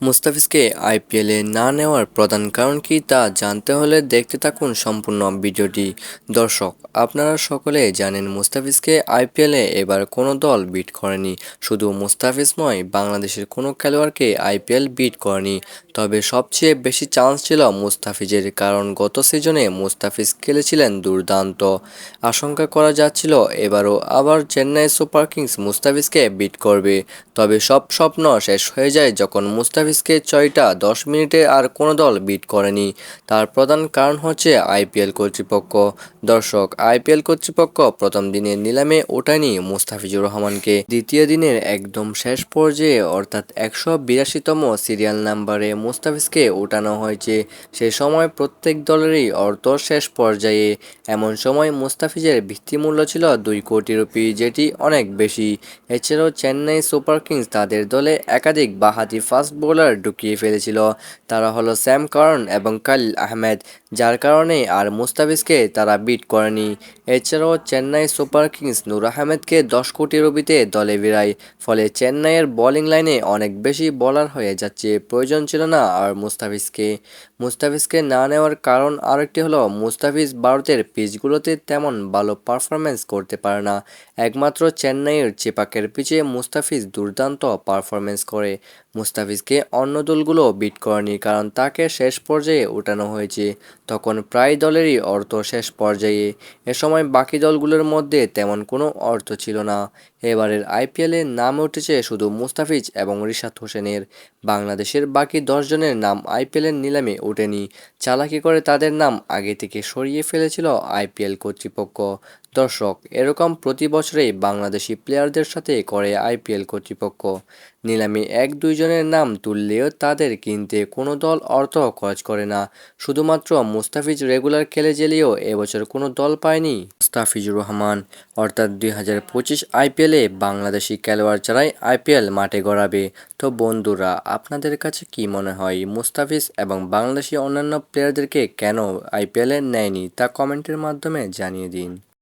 মুস্তাফিজকে আইপিএলে না নেওয়ার প্রধান কারণ কি তা জানতে হলে দেখতে থাকুন সম্পূর্ণ ভিডিওটি। দর্শক, আপনারা সকলে জানেন মুস্তাফিজকে আইপিএলে এবার কোনো দল বিট করেনি। শুধু মুস্তাফিজ নয়, বাংলাদেশের কোনো খেলোয়াড়কে আইপিএল বিট করেনি। তবে সবচেয়ে বেশি চান্স ছিল মুস্তাফিজের, কারণ গত সিজনে মুস্তাফিজ খেলেছিলেন দুর্দান্ত। আশঙ্কা করা যাচ্ছিল, এবারও আবার চেন্নাই সুপার কিংস মুস্তাফিজকে বিট করবে। তবে সব স্বপ্ন শেষ হয়ে যায় যখন মুস্তাফিজকে ছয়টা, দশ মিনিটে আর কোনো দল বিট করেনি। তার প্রধান কারণ হচ্ছে আইপিএল কর্তৃপক্ষ। দর্শক, আইপিএল কর্তৃপক্ষ প্রথম দিনের নিলামে ওঠায়নি মুস্তাফিজুর রহমানকে। দ্বিতীয় দিনের একদম শেষ পর্যায়ে, অর্থাৎ একশো বিরাশিতম সিরিয়াল নাম্বারে মুস্তাফিজকে ওঠানো হয়েছে। সে সময় প্রত্যেক দলেরই অর্থ শেষ পর্যায়ে। এমন সময় মুস্তাফিজের ভিত্তিমূল্য ছিল দুই কোটি রুপি, যেটি অনেক বেশি। এছাড়াও চেন্নাই সুপার কিংস তাদের দলে একাধিক বাহাতি ফাস্ট বোলার ঢুকিয়ে ফেলেছিল। তারা হলো স্যাম কারন এবং কালিল আহমেদ, যার কারণে আর মুস্তাফিজকে তারা বিট করেনি। এছাড়াও চেন্নাই সুপার কিংস নূর আহমেদকে দশ কোটি রুপিতে দলে বিরায়। ফলে চেন্নাইয়ের বোলিং লাইনে অনেক বেশি বলার হয়ে যাচ্ছে, প্রয়োজন ছিল না আর মুস্তাফিজকে। মুস্তাফিজকে না নেওয়ার কারণ আরেকটি হলো, মুস্তাফিজ ভারতের পিচগুলোতে তেমন ভালো পারফরমেন্স করতে পারে না। একমাত্র চেন্নাইয়ের চেপাকের পিচে মুস্তাফিজ দুর্দান্ত পারফরমেন্স করে। মুস্তাফিজকে অন্য দলগুলো বিট করেনি কারণ তাকে শেষ পর্যায়ে উঠানো হয়েছে। তখন প্রায় দলেরই অর্থ শেষ পর্যায়ে। এ সময় বাকি দলগুলোর মধ্যে তেমন কোনো অর্থ ছিল না। এবারের আইপিএলে নাম উঠেছে শুধু মুস্তাফিজ এবং রিশাদ হোসেনের। বাংলাদেশের বাকি দশজনের নাম আইপিএলের নিলামে ওঠেনি। চালাকি করে তাদের নাম আগে থেকে সরিয়ে ফেলেছিল আইপিএল কর্তৃপক্ষ। দর্শক, এরকম প্রতি বছরেই বাংলাদেশি প্লেয়ারদের সাথে করে আইপিএল কর্তৃপক্ষ। নিলামে এক দুইজনের নাম তুললেও তাদের কিনতে কোনো দল অর্থ খরচ করে না। শুধুমাত্র মুস্তাফিজ রেগুলার খেলে জেলেও এবছর কোনো দল পায়নি মুস্তাফিজুর রহমান। অর্থাৎ দুই হাজার পঁচিশ আইপিএলে বাংলাদেশি খেলোয়াড় ছাড়াই আইপিএল মাঠে গড়াবে। তো বন্ধুরা, আপনাদের কাছে কি মনে হয়? মুস্তাফিজ এবং বাংলাদেশি অন্যান্য প্লেয়ারদেরকে কেন আইপিএলে নেয়নি? তা কমেন্টের মাধ্যমে জানিয়ে দিন।